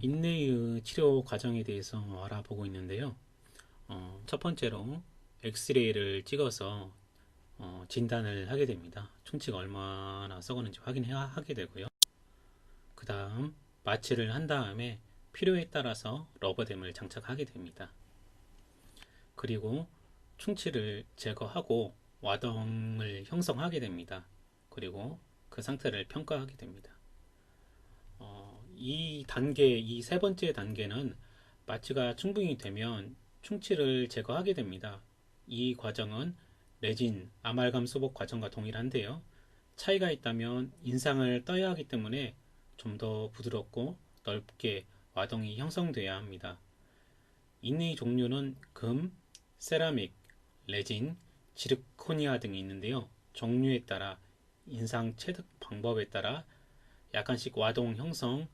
인내의 치료 과정에 대해서 알아보고 있는데요. 어, 첫 번째로 엑스레이를 찍어서 어, 진단을 하게 됩니다. 충치가 얼마나 썩었는지 확인하게 되고요. 그 다음 마취를 한 다음에 필요에 따라서 러버댐을 장착하게 됩니다. 그리고 충치를 제거하고 와덩을 형성하게 됩니다. 그리고 그 상태를 평가하게 됩니다. 어, 이 단계, 이 세 번째 단계는 마취가 충분히 되면 충치를 제거하게 됩니다. 이 과정은 레진, 아말감 수복 과정과 동일한데요. 차이가 있다면 인상을 떠야 하기 때문에 좀 더 부드럽고 넓게 와동이 형성돼야 합니다. 인의 종류는 금, 세라믹, 레진, 지르코니아 등이 있는데요. 종류에 따라 인상 체득 방법에 따라 약간씩 와동 형성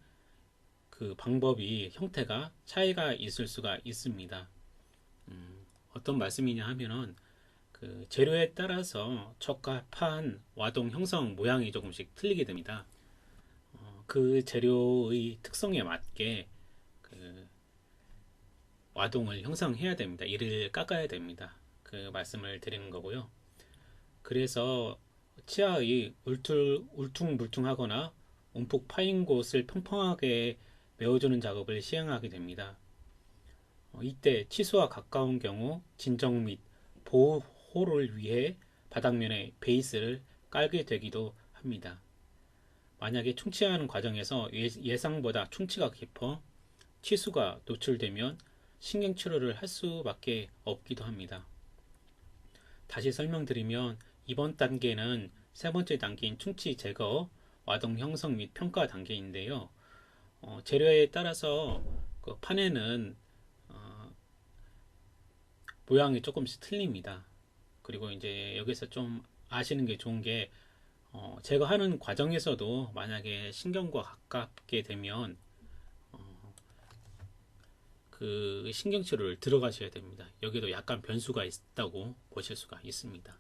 그 방법이 형태가 차이가 있을 수가 있습니다. 음, 어떤 말씀이냐 하면은 그 재료에 따라서 적합한 와동 형성 모양이 조금씩 틀리게 됩니다. 어, 그 재료의 특성에 맞게 그 와동을 형성해야 됩니다. 이를 깎아야 됩니다. 그 말씀을 드리는 거고요. 그래서 치아의 울퉁, 울퉁불퉁하거나 움푹 파인 곳을 평평하게 메워주는 작업을 시행하게 됩니다. 어, 이때 치수와 가까운 경우 진정 및 보호를 위해 바닥면에 베이스를 깔게 되기도 합니다. 만약에 충치하는 과정에서 예상보다 충치가 깊어 치수가 노출되면 신경치료를 할 수밖에 없기도 합니다. 다시 설명드리면 이번 단계는 세 번째 단계인 충치 제거, 와동 형성 및 평가 단계인데요. 어, 재료에 따라서 그 판에는 어, 모양이 조금씩 틀립니다. 그리고 이제 여기서 좀 아시는 게 좋은 게 어, 제거하는 과정에서도 만약에 신경과 가깝게 되면 어, 그 신경치료를 들어가셔야 됩니다. 여기도 약간 변수가 있다고 보실 수가 있습니다.